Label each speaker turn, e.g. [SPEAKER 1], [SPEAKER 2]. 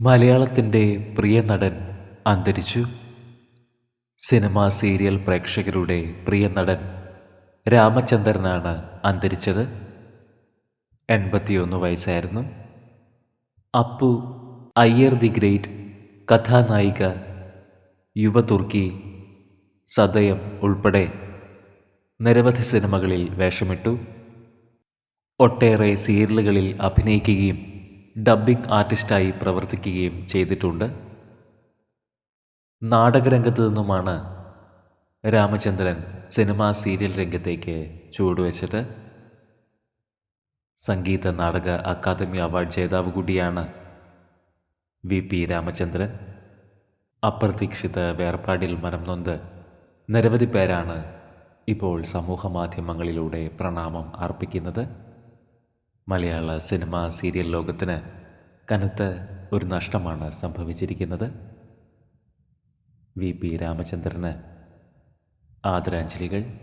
[SPEAKER 1] മലയാളത്തിന്റെ പ്രിയ നടൻ അന്തരിച്ചു. സിനിമാ സീരിയൽ പ്രേക്ഷകരുടെ പ്രിയ നടൻ രാമചന്ദ്രനാണ് അന്തരിച്ചത്. എൺപത്തിയൊന്ന് വയസ്സായിരുന്നു. അപ്പു അയ്യർ ദി ഗ്രേറ്റ് കഥാനായിക യുവതുർക്കി സദയം ഉൾപ്പെടെ നിരവധി സിനിമകളിൽ വേഷമിട്ടു. ഒട്ടേറെ സീരിയലുകളിൽ അഭിനയിക്കുകയും ഡബ്ബിംഗ് ആർട്ടിസ്റ്റായി പ്രവർത്തിക്കുകയും ചെയ്തിട്ടുണ്ട്. നാടകരംഗത്ത് നിന്നുമാണ് രാമചന്ദ്രൻ സിനിമാ സീരിയൽ രംഗത്തേക്ക് ചുവടുവെച്ചത്. സംഗീത നാടക അക്കാദമി അവാർഡ് ജേതാവ് കൂടിയാണ് വി പി രാമചന്ദ്രൻ. അപ്രതീക്ഷിത വേർപാടിൽ മനം നൊന്ത് നിരവധി പേരാണ് ഇപ്പോൾ സമൂഹ മാധ്യമങ്ങളിലൂടെ പ്രണാമം അർപ്പിക്കുന്നത്. മലയാള സിനിമ സീരിയൽ ലോകത്തിന് കനത്ത ഒരു നഷ്ടമാണ് സംഭവിച്ചിരിക്കുന്നത്. വി പി രാമചന്ദ്രന് ആദരാഞ്ജലികൾ.